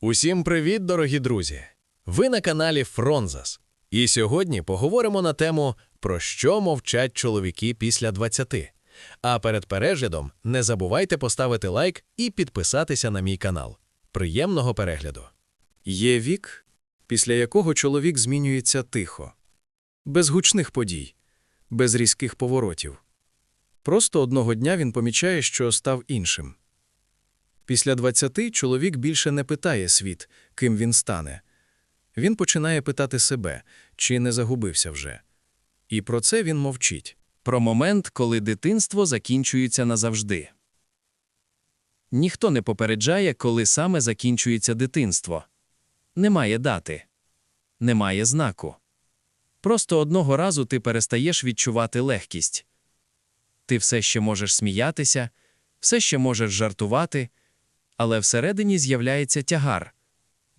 Усім привіт, дорогі друзі! Ви на каналі Фронзас. І сьогодні поговоримо на тему про що мовчать чоловіки після 20. А перед переглядом не забувайте поставити лайк і підписатися на мій канал. Приємного перегляду! Є вік, після якого чоловік змінюється тихо, без гучних подій, без різких поворотів. Просто одного дня він помічає, що став іншим. Після 20 чоловік більше не питає світ, ким він стане. Він починає питати себе, чи не загубився вже. І про це він мовчить. Про момент, коли дитинство закінчується назавжди. Ніхто не попереджає, коли саме закінчується дитинство. Немає дати, немає знаку. Просто одного разу ти перестаєш відчувати легкість. Ти все ще можеш сміятися, все ще можеш жартувати, але всередині з'являється тягар,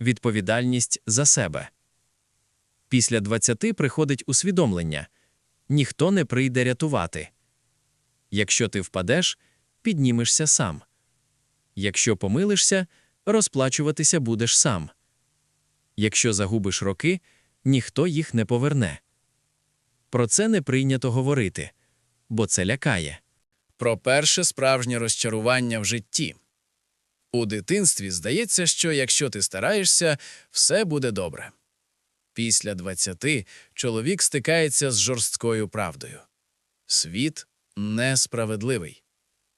відповідальність за себе. Після 20 приходить усвідомлення ніхто не прийде рятувати. Якщо ти впадеш, піднімешся сам. Якщо помилишся, розплачуватися будеш сам. Якщо загубиш роки, ніхто їх не поверне. Про це не прийнято говорити, бо це лякає. Про перше справжнє розчарування в житті. У дитинстві здається, що якщо ти стараєшся, все буде добре. Після 20 чоловік стикається з жорсткою правдою. Світ несправедливий.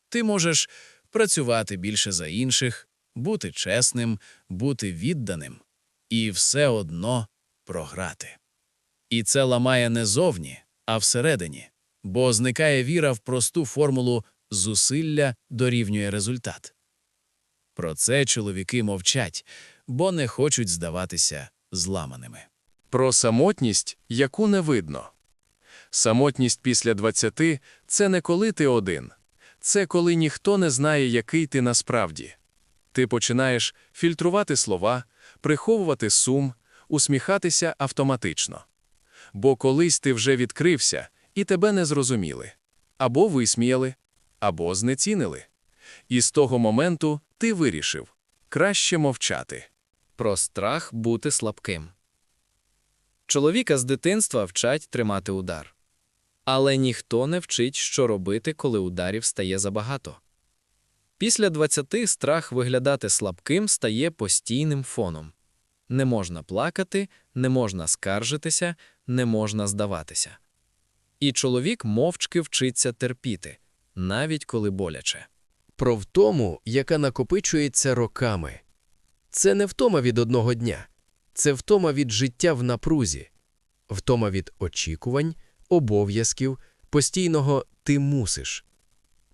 Ти можеш працювати більше за інших, бути чесним, бути відданим і все одно програти. І це ламає не зовні, а всередині, бо зникає віра в просту формулу зусилля дорівнює результат. Про це чоловіки мовчать, бо не хочуть здаватися зламаними. Про самотність, яку не видно. Самотність після 20 – це не коли ти один. Це коли ніхто не знає, який ти насправді. Ти починаєш фільтрувати слова, приховувати сум, усміхатися автоматично. Бо колись ти вже відкрився, і тебе не зрозуміли. Або висміяли, або знецінили. І з того моменту ти вирішив – краще мовчати. Про страх бути слабким. Чоловіка з дитинства вчать тримати удар. Але ніхто не вчить, що робити, коли ударів стає забагато. Після 20 страх виглядати слабким стає постійним фоном. Не можна плакати, не можна скаржитися, не можна здаватися. І чоловік мовчки вчиться терпіти, навіть коли боляче. Про втому, яка накопичується роками. Це не втома від одного дня, це втома від життя в напрузі, втома від очікувань, обов'язків, постійного ти мусиш.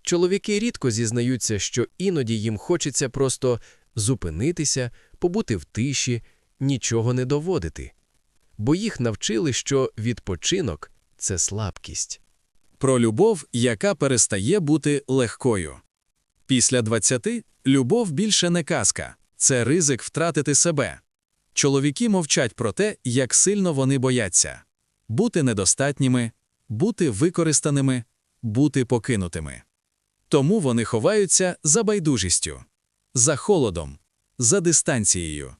Чоловіки рідко зізнаються, що іноді їм хочеться просто зупинитися, побути в тиші, нічого не доводити. Бо їх навчили, що відпочинок це слабкість. Про любов, яка перестає бути легкою. Після 20 любов більше не казка, це ризик втратити себе. Чоловіки мовчать про те, як сильно вони бояться бути недостатніми, бути використаними, бути покинутими. Тому вони ховаються за байдужістю, за холодом, за дистанцією.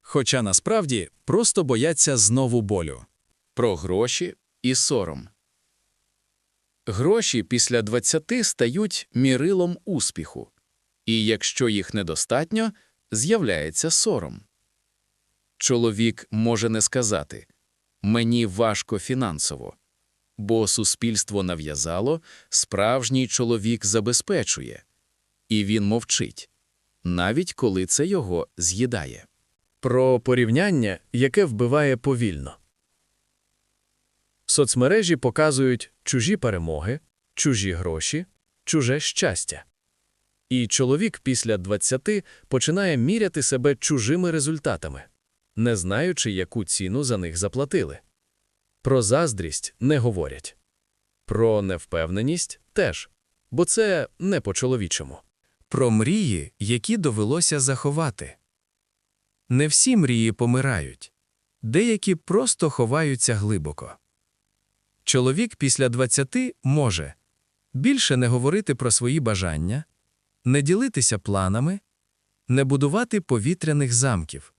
Хоча насправді просто бояться знову болю. Про гроші і сором. Гроші після 20 стають мірилом успіху, і якщо їх недостатньо, з'являється сором. Чоловік може не сказати «мені важко фінансово», бо суспільство нав'язало, справжній чоловік забезпечує, і він мовчить, навіть коли це його з'їдає. Про порівняння, яке вбиває повільно. Соцмережі показують чужі перемоги, чужі гроші, чуже щастя. І чоловік після 20 починає міряти себе чужими результатами, не знаючи, яку ціну за них заплатили. Про заздрість не говорять. Про невпевненість теж, бо це не по-чоловічому. Про мрії, які довелося заховати. Не всі мрії помирають, деякі просто ховаються глибоко. Чоловік після 20 може більше не говорити про свої бажання, не ділитися планами, не будувати повітряних замків.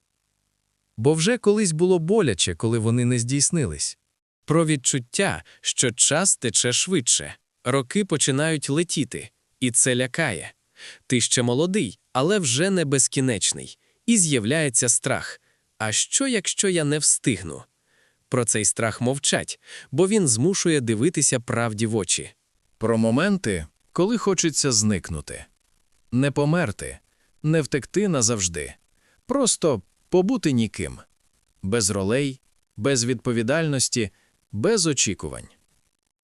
Бо вже колись було боляче, коли вони не здійснились. Про відчуття, що час тече швидше, роки починають летіти, і це лякає. Ти ще молодий, але вже не безкінечний, і з'являється страх. А що, якщо я не встигну? Про цей страх мовчать, бо він змушує дивитися правді в очі. Про моменти, коли хочеться зникнути. Не померти, не втекти назавжди. Просто побути ніким. Без ролей, без відповідальності, без очікувань.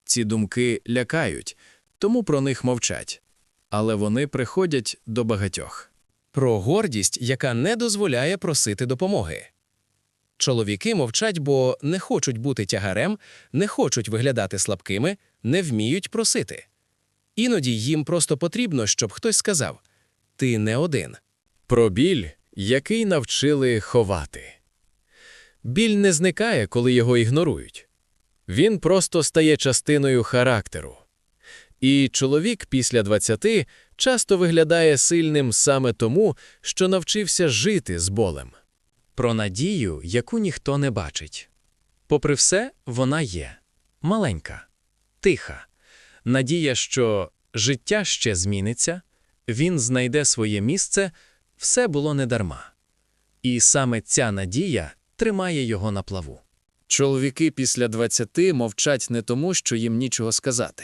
Ці думки лякають, тому про них мовчать. Але вони приходять до багатьох. Про гордість, яка не дозволяє просити допомоги. Чоловіки мовчать, бо не хочуть бути тягарем, не хочуть виглядати слабкими, не вміють просити. Іноді їм просто потрібно, щоб хтось сказав Ти не один. Про біль, який навчили ховати. Біль не зникає, коли його ігнорують. Він просто стає частиною характеру. І чоловік після 20 часто виглядає сильним саме тому, що навчився жити з болем. Про надію, яку ніхто не бачить. Попри все, вона є маленька, тиха. Надія, що життя ще зміниться, він знайде своє місце, все було недарма. І саме ця надія тримає його на плаву. Чоловіки після 20 мовчать не тому, що їм нічого сказати,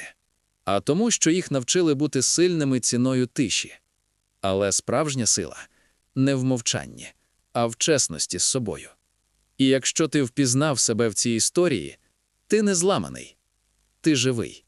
а тому, що їх навчили бути сильними ціною тиші. Але справжня сила не в мовчанні, а в чесності з собою. І якщо ти впізнав себе в цій історії, ти не зламаний, ти живий.